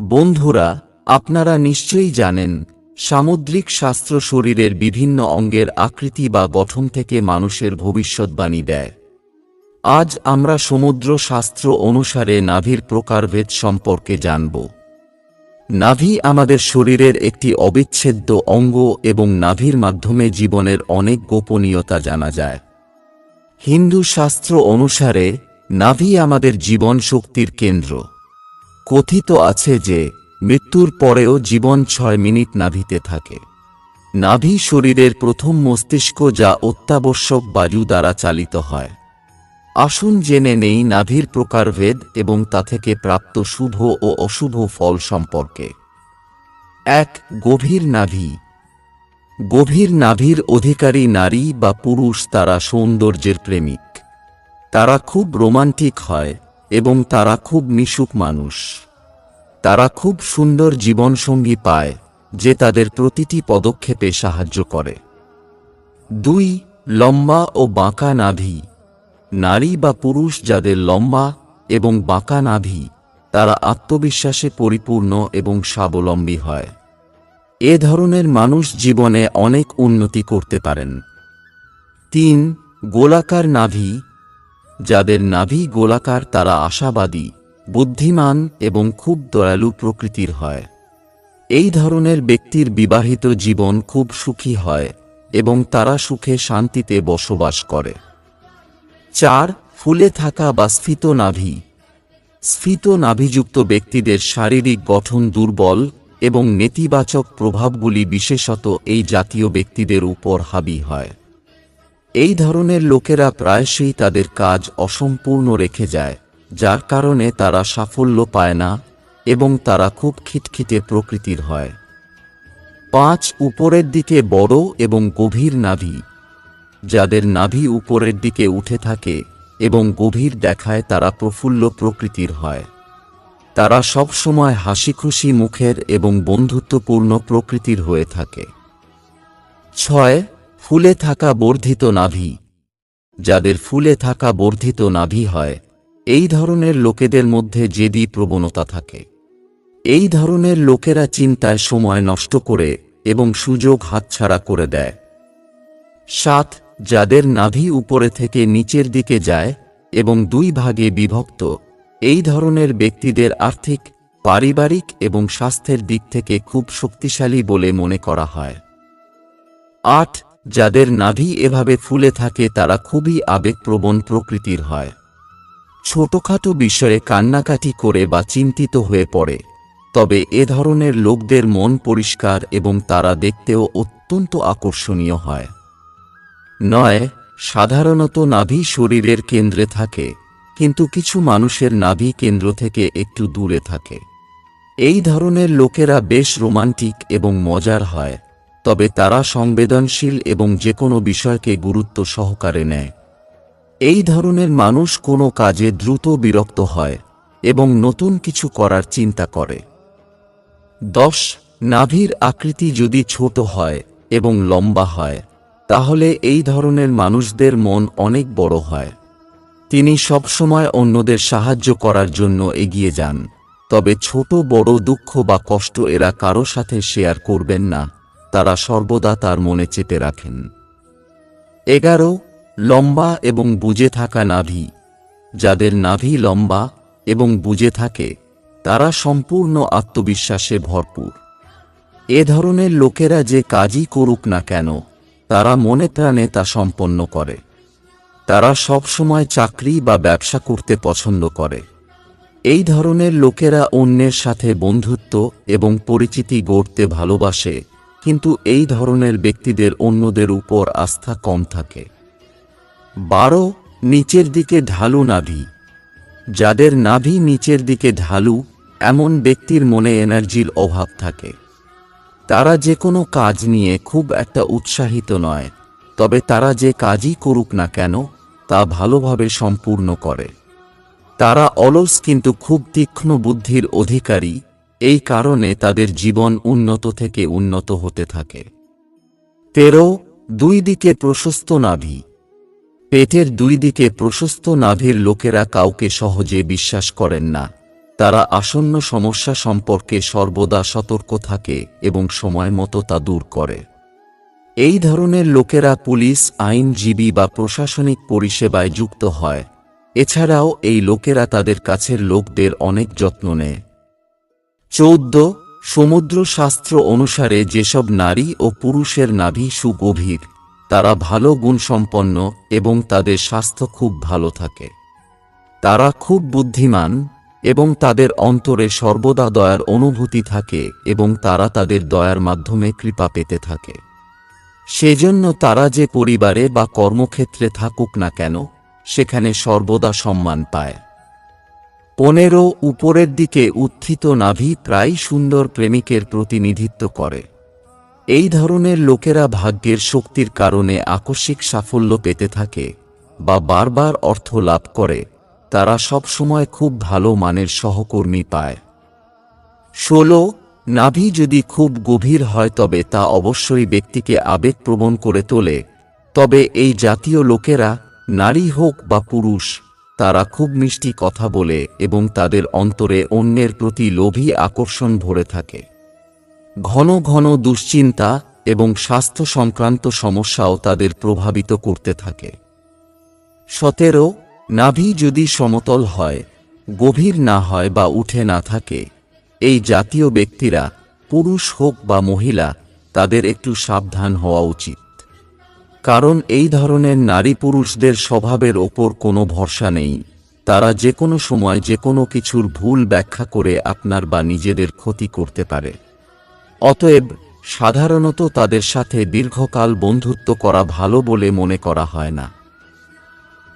বন্ধুরা, আপনারা নিশ্চয়ই জানেন, সামুদ্রিক শাস্ত্র শরীরের বিভিন্ন অঙ্গের আকৃতি বা গঠন থেকে মানুষের ভবিষ্যৎবাণী দেয়। আজ আমরা সমুদ্র শাস্ত্র অনুসারে নাভির প্রকারভেদ সম্পর্কে জানব। নাভি আমাদের শরীরের একটি অবিচ্ছেদ্য অঙ্গ এবং নাভির মাধ্যমে জীবনের অনেক গোপনীয়তা জানা যায়। হিন্দু শাস্ত্র অনুসারে, নাভি আমাদের জীবন শক্তির কেন্দ্র। কথিত আছে যে, মৃত্যুর পরেও জীবন ছয় মিনিট নাভিতে থাকে। নাভি শরীরের প্রথম মস্তিষ্ক যা অত্যাবশ্যক বায়ু দ্বারা চালিত হয়। আসুন জেনে নেই নাভির প্রকারভেদ এবং তা থেকে প্রাপ্ত শুভ ও অশুভ ফল সম্পর্কে। এক, গভীর নাভি। গভীর নাভির অধিকারী নারী বা পুরুষ তারা সৌন্দর্যের প্রেমিক। তারা খুব রোমান্টিক হয় এবং তারা খুব মিশুক মানুষ। তারা খুব সুন্দর জীবনসঙ্গী পায়, যে তাদের প্রতিটি পদক্ষেপে সাহায্য করে। দুই, লম্বা ও বাঁকা নাভি। নারী বা পুরুষ যাদের লম্বা এবং বাঁকা নাভি, তারা আত্মবিশ্বাসে পরিপূর্ণ এবং স্বাবলম্বী হয়। এ ধরনের মানুষ জীবনে অনেক উন্নতি করতে পারেন। তিন, গোলাকার নাভি। যাদের নাভি গোলাকার তারা আশাবাদী। বুদ্ধিমান এবং খুব দয়ালু প্রকৃতির হয়। এই ধরনের ব্যক্তির বিবাহিত জীবন খুব সুখী হয় এবং তারা সুখে শান্তিতে বসবাস করে। চার, ফুলে থাকা বা স্ফীত নাভি। স্ফীত নাভিযুক্ত ব্যক্তিদের শারীরিক গঠন দুর্বল এবং নেতিবাচক প্রভাবগুলি বিশেষত এই জাতীয় ব্যক্তিদের উপর হাবি হয়। এই ধরনের লোকেরা প্রায়শই তাদের কাজ অসম্পূর্ণ রেখে যায়। যার কারণে তারা সাফল্য পায় না এবং তারা খুব খিটখিটে প্রকৃতির হয়। পাঁচ উপরের দিকে বড় এবং গভীর নাভি। যাদের নাভি উপরের দিকে উঠে থাকে এবং গভীর দেখায় তারা প্রফুল্ল প্রকৃতির হয়। তারা সবসময় হাসিখুশি মুখের এবং বন্ধুত্বপূর্ণ প্রকৃতির হয়ে থাকে। ছয়, ফুলে থাকা বর্ধিত নাভি। যাদের ফুলে থাকা বর্ধিত নাভি হয় এই ধরনের লোকেদের মধ্যে জেদি প্রবণতা থাকে। এই ধরনের লোকেরা চিন্তায় সময় নষ্ট করে এবং সুযোগ হাতছাড়া করে দেয়। সাত, যাদের নাভি উপরে থেকে নিচের দিকে যায় এবং দুই ভাগে বিভক্ত, এই ধরনের ব্যক্তিদের আর্থিক, পারিবারিক এবং স্বাস্থ্যের দিক থেকে খুব শক্তিশালী বলে মনে করা হয়। আট, যাদের নাভি এভাবে ফুলে থাকে তারা খুবই আবেগপ্রবণ প্রকৃতির হয়। ছোটখাটো বিষয়ে কান্নাকাটি করে বা চিন্তিত হয়ে পড়ে। তবে এ ধরনের লোকদের মন পরিষ্কার এবং তারা দেখতেও অত্যন্ত আকর্ষণীয় হয়। নয়, সাধারণত নাভি শরীরের কেন্দ্রে থাকে, কিন্তু কিছু মানুষের নাভি কেন্দ্র থেকে একটু দূরে থাকে। এই ধরনের লোকেরা বেশ রোমান্টিক এবং মজার হয়, তবে তারা সংবেদনশীল এবং যে কোনো বিষয়কে গুরুত্ব সহকারে নেয়। এই ধরনের মানুষ কোনো কাজে দ্রুত বিরক্ত হয় এবং নতুন কিছু করার চিন্তা করে। দশ, নাভির আকৃতি যদি ছোট হয় এবং লম্বা হয়, তাহলে এই ধরনের মানুষদের মন অনেক বড় হয়। তিনি সবসময় অন্যদের সাহায্য করার জন্য এগিয়ে যান, তবে ছোট বড় দুঃখ বা কষ্ট এরা কারও সাথে শেয়ার করবেন না, তারা সর্বদা তার মনে চেপে রাখেন। এগারো লম্বা এবং বুজে থাকা নাভি। যাদের নাভি লম্বা এবং বুজে থাকে, তারা সম্পূর্ণ আত্মবিশ্বাসে ভরপুর। এ ধরনের লোকেরা যে কাজই করুক না কেন, তারা মনে প্রাণে তা সম্পন্ন করে। তারা সবসময় চাকরি বা ব্যবসা করতে পছন্দ করে। এই ধরনের লোকেরা অন্যের সাথে বন্ধুত্ব এবং পরিচিতি গড়তে ভালোবাসে, কিন্তু এই ধরনের ব্যক্তিদের অন্যদের উপর আস্থা কম থাকে। বারো নিচের দিকে ঢালু নাভি। যাদের নাভি নিচের দিকে ঢালু, এমন ব্যক্তির মনে এনার্জির অভাব থাকে। তারা যে কোনো কাজ নিয়ে খুব একটা উৎসাহিত নয়, তবে তারা যে কাজই করুক না কেন, তা ভালোভাবে সম্পূর্ণ করে। তারা অলস কিন্তু খুব তীক্ষ্ণ বুদ্ধির অধিকারী, এই কারণে তাদের জীবন উন্নত থেকে উন্নত হতে থাকে। তেরো, দুই দিকে প্রশস্ত নাভি। পেটের দুই দিকে প্রশস্ত নাভির লোকেরা কাউকে সহজে বিশ্বাস করেন না। তারা আসন্ন সমস্যা সম্পর্কে সর্বদা সতর্ক থাকে এবং সময় মতো তা দূর করে। এই ধরনের লোকেরা পুলিশ, আইনজীবী বা প্রশাসনিক পরিষেবায় যুক্ত হয়। এছাড়াও এই লোকেরা তাদের কাছের লোকদের অনেক যত্ন নেয়। চৌদ্দ সমুদ্র শাস্ত্র অনুসারে যেসব নারী ও পুরুষের নাভি সুগভীর তারা ভালো গুণসম্পন্ন এবং তাদের স্বাস্থ্য খুব ভালো থাকে। তারা খুব বুদ্ধিমান এবং তাদের অন্তরে সর্বদা দয়ার অনুভূতি থাকে এবং তারা তাদের দয়ার মাধ্যমে কৃপা পেতে থাকে। সেজন্য তারা যে পরিবারে বা কর্মক্ষেত্রে থাকুক না কেন, সেখানে সর্বদা সম্মান পায়। পনেরো উপরের দিকে উত্থিত নাভি প্রায় সুন্দর প্রেমিকের প্রতিনিধিত্ব করে। এই ধরনের লোকেরা ভাগ্যের শক্তির কারণে আকস্মিক সাফল্য পেতে থাকে বা বারবার অর্থ লাভ করে, তারা সবসময় খুব ভালো মানের সহকর্মী পায়। ষোলো, নাভি যদি খুব গভীর হয় তবে তা অবশ্যই ব্যক্তিকে আবেগপ্রবণ করে তোলে। তবে এই জাতীয় লোকেরা, নারী হোক বা পুরুষ, তারা খুব মিষ্টি কথা বলে এবং তাদের অন্তরে অন্যের প্রতি লোভী আকর্ষণ ভরে থাকে। ঘন ঘন দুশ্চিন্তা এবং স্বাস্থ্য সংক্রান্ত সমস্যাও তাদের প্রভাবিত করতে থাকে। সতেরো, নাভি যদি সমতল হয়, গভীর না হয় বা উঠে না থাকে, এই জাতীয় ব্যক্তিরা, পুরুষ হোক বা মহিলা, তাদের একটু সাবধান হওয়া উচিত। কারণ এই ধরনের নারী পুরুষদের স্বভাবের ওপর কোনো ভরসা নেই। তারা যে কোনো সময় যে কোনো কিছুর ভুল ব্যাখ্যা করে আপনার বা নিজেদের ক্ষতি করতে পারে। অতএব সাধারণত তাদের সাথে দীর্ঘকাল বন্ধুত্ব করা ভালো বলে মনে করা হয় না।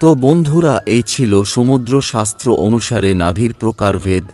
তো বন্ধুরা, এই ছিল সমুদ্র শাস্ত্র অনুসারে নাভির প্রকারভেদ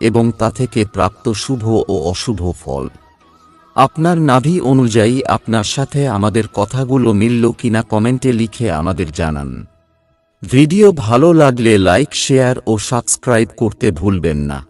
এবং তা থেকে প্রাপ্ত শুভ ও অশুভ ফল। আপনার নাভি অনুযায়ী আপনার সাথে আমাদের কথাগুলো মিলল কিনা কমেন্টে লিখে আমাদের জানান। ভিডিও ভালো লাগলে লাইক, শেয়ার ও সাবস্ক্রাইব করতে ভুলবেন না।